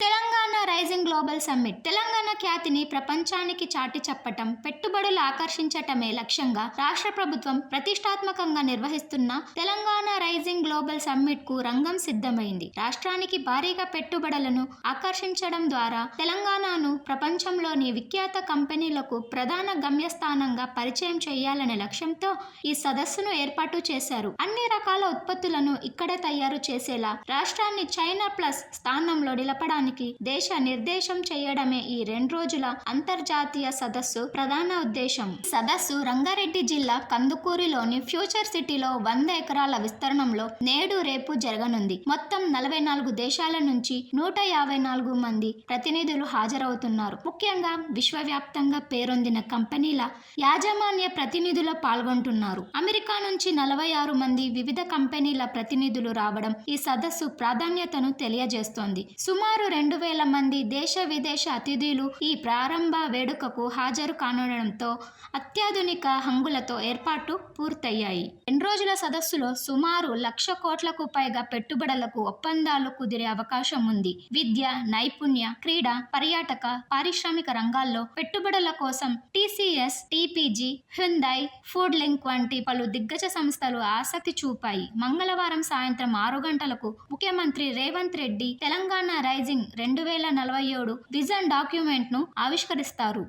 eran Telangana rising global summit Telangana ఖ్యాతిని ప్రపంచానికి చాటి చెప్పటం పెట్టుబడులు ఆకర్షించటమే లక్ష్యంగా రాష్ట్ర ప్రభుత్వం ప్రతిష్టాత్మకంగా నిర్వహిస్తున్న తెలంగాణ రైజింగ్ గ్లోబల్ సమ్మిట్కు రంగం సిద్ధమైంది. రాష్ట్రానికి భారీగా పెట్టుబడులను ఆకర్షించడం ద్వారా తెలంగాణను ప్రపంచంలోని విఖ్యాత కంపెనీలకు ప్రధాన గమ్యస్థానంగా పరిచయం చేయాలనే లక్ష్యంతో ఈ సదస్సును ఏర్పాటు చేశారు. అన్ని రకాల ఉత్పత్తులను ఇక్కడే తయారు చేసేలా రాష్ట్రాన్ని చైనా ప్లస్ స్థానంలో నిలపడానికి దేశ నిర్దేశం చేయడమే ఈ రెండు రోజుల అంతర్జాతీయ సదస్సు ప్రధాన ఉద్దేశం. సదస్సు రంగారెడ్డి జిల్లా కందుకూరిలోని ఫ్యూచర్ సిటీలో వంద ఎకరాల విస్తరణంలో నేడు రేపు జరగనుంది. మొత్తం నలభై నాలుగు దేశాల నుంచి నూట యాభై నాలుగు మంది ప్రతినిధులు హాజరవుతున్నారు. ముఖ్యంగా విశ్వవ్యాప్తంగా పేరొందిన కంపెనీల యాజమాన్య ప్రతినిధులు పాల్గొంటున్నారు. అమెరికా నుంచి నలభై ఆరు మంది వివిధ కంపెనీల ప్రతినిధులు రావడం ఈ సదస్సు ప్రాధాన్యతను తెలియజేస్తోంది. సుమారు రెండు వేల మంది మంది దేశ విదేశ అతిథులు ఈ ప్రారంభ వేడుకకు హాజరు కానుండడంతో అత్యాధునిక హంగులతో ఏర్పాటు పూర్తయ్యాయి. రెండు రోజుల సదస్సులో సుమారు లక్ష కోట్లకు పైగా పెట్టుబడులకు ఒప్పందాలు కుదిరే అవకాశం ఉంది. విద్య నైపుణ్య క్రీడ పర్యాటక పారిశ్రామిక రంగాల్లో పెట్టుబడుల కోసం TCS TPG Hyundai food link వంటి పలు దిగ్గజ సంస్థలు ఆసక్తి చూపాయి. మంగళవారం సాయంత్రం ఆరు గంటలకు ముఖ్యమంత్రి రేవంత్ రెడ్డి తెలంగాణ రైజింగ్ రెండు వేల నలభై ఏడు విజన్ డాక్యుమెంట్ను ఆవిష్కరిస్తారు.